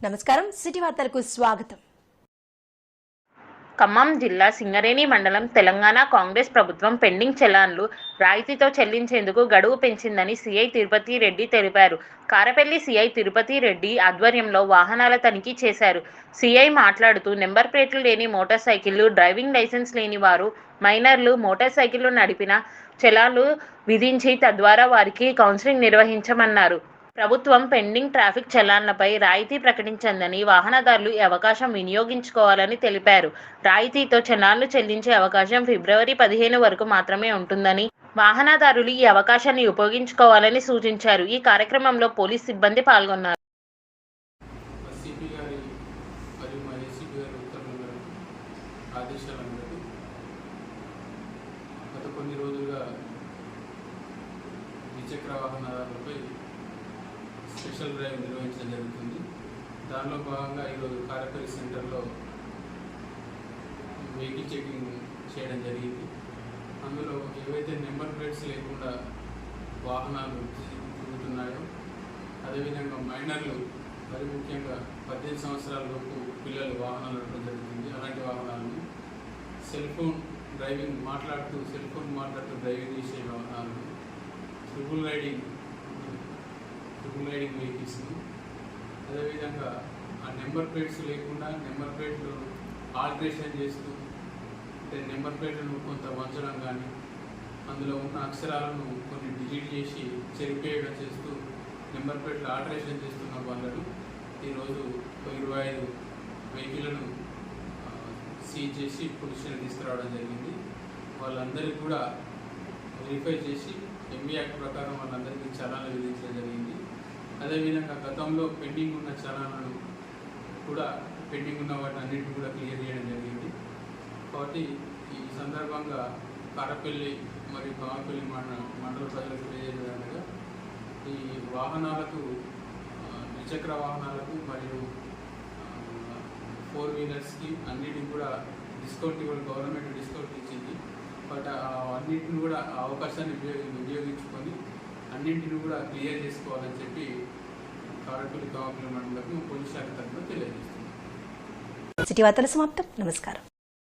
నమస్కారం. సిటీ వార్తలకు స్వాగతం. ఖమ్మం జిల్లా సింగరేణి మండలం తెలంగాణ కాంగ్రెస్ ప్రభుత్వం పెండింగ్ చలాన్లు రాయితీతో చెల్లించేందుకు గడువు పెంచిందని సీఐ తిరుపతి రెడ్డి తెలిపారు. కారపల్లి సీఐ తిరుపతి రెడ్డి ఆధ్వర్యంలో వాహనాల తనిఖీ చేశారు. సీఐ మాట్లాడుతూ నెంబర్ ప్లేట్లు లేని మోటార్ సైకిళ్ళు డ్రైవింగ్ లైసెన్స్ లేని వారు మైనర్లు మోటార్ సైకిళ్ళు నడిపిన చలాన్లు విధించి తద్వారా వారికి కౌన్సిలింగ్ నిర్వహించమన్నారు. ప్రభుత్వం పెండింగ్ ట్రాఫిక్ చలాన్లపై రాయితీ ప్రకటించిందని వాహనదారులు ఈ అవకాశం వినియోగించుకోవాలని తెలిపారు. రాయితీతో చలాన్లు చెల్లించే అవకాశం ఫిబ్రవరి పదిహేను వరకు మాత్రమే ఉంటుందని వాహనదారులు ఈ అవకాశాన్ని ఉపయోగించుకోవాలని సూచించారు. ఈ కార్యక్రమంలో పోలీస్ సిబ్బంది పాల్గొన్నారు. ఆదేశాల మేరకు గత కొన్ని రోజులుగా ద్విచక్ర వాహనాలపై స్పెషల్ డ్రైవ్ నిర్వహించడం జరుగుతుంది. దానిలో భాగంగా ఈరోజు కార్యకరి సెంటర్లో వెహికల్ చెకింగ్ చేయడం జరిగింది. అందులో ఏవైతే నెంబర్ ప్లేట్స్ లేకుండా వాహనాలు తిరుగుతున్నాయో అదేవిధంగా మైనర్లు మరి ముఖ్యంగా పద్దెనిమిది సంవత్సరాల లోపు పిల్లలు వాహనాలు నడపడం జరుగుతుంది. అలాంటి వాహనాలను సెల్ ఫోన్ డ్రైవింగ్ మాట్లాడుతూ సెల్ ఫోన్ మాట్లాడుతూ డ్రైవింగ్ చేసే వాహనాలను ట్రిపుల్ రైడింగ్ ట్రిపుల్ రైడింగ్ వెహికల్స్ను అదేవిధంగా ఆ నెంబర్ ప్లేట్స్ లేకుండా నెంబర్ ప్లేట్లు ఆల్టరేషన్ చేస్తూ అంటే నెంబర్ ప్లేట్లను కొంత వంచడం కానీ అందులో ఉన్న అక్షరాలను కొన్ని డిలీట్ చేసి చెరిపేయడం చేస్తూ నెంబర్ ప్లేట్లు ఆల్టరేషన్ చేస్తున్న వాళ్ళను ఈరోజు ఇరవై ఐదు వెహికల్లను సీజ్ చేసి పొజిషన్ తీసుకురావడం జరిగింది. వాళ్ళందరికీ కూడా రిఫై చేసి ఎంబీ యాక్ట్ ప్రకారం వాళ్ళందరికీ చలానాలు విధించడం జరిగింది. అదేవిధంగా గతంలో పెండింగ్ ఉన్న చలానాలు కూడా పెండింగ్ ఉన్న వాటిని అన్నింటినీ కూడా క్లియర్ చేయడం జరిగింది. కాబట్టి ఈ సందర్భంగా కారపల్లి మరియు కామపల్లి మండల మండల ప్రజలకు తెలియజేయగా ఈ వాహనాలకు ద్విచక్ర వాహనాలకు మరియు ఫోర్ వీలర్స్కి అన్నిటికి కూడా డిస్కౌంట్ ఇవ్వడం గవర్నమెంట్ డిస్కౌంట్ ఇచ్చింది. బట్ అన్నింటిని కూడా ఆ అవకాశాన్ని ఉపయోగి వినియోగించుకొని అన్నింటిని కూడా క్లియర్ చేసుకోవాలని చెప్పి కారకులు కామపల్లి మండలకు పోలీస్ శాఖ తరఫున తెలియజేస్తుంది సిటీ వార్తల సమాప్తం. నమస్కారం.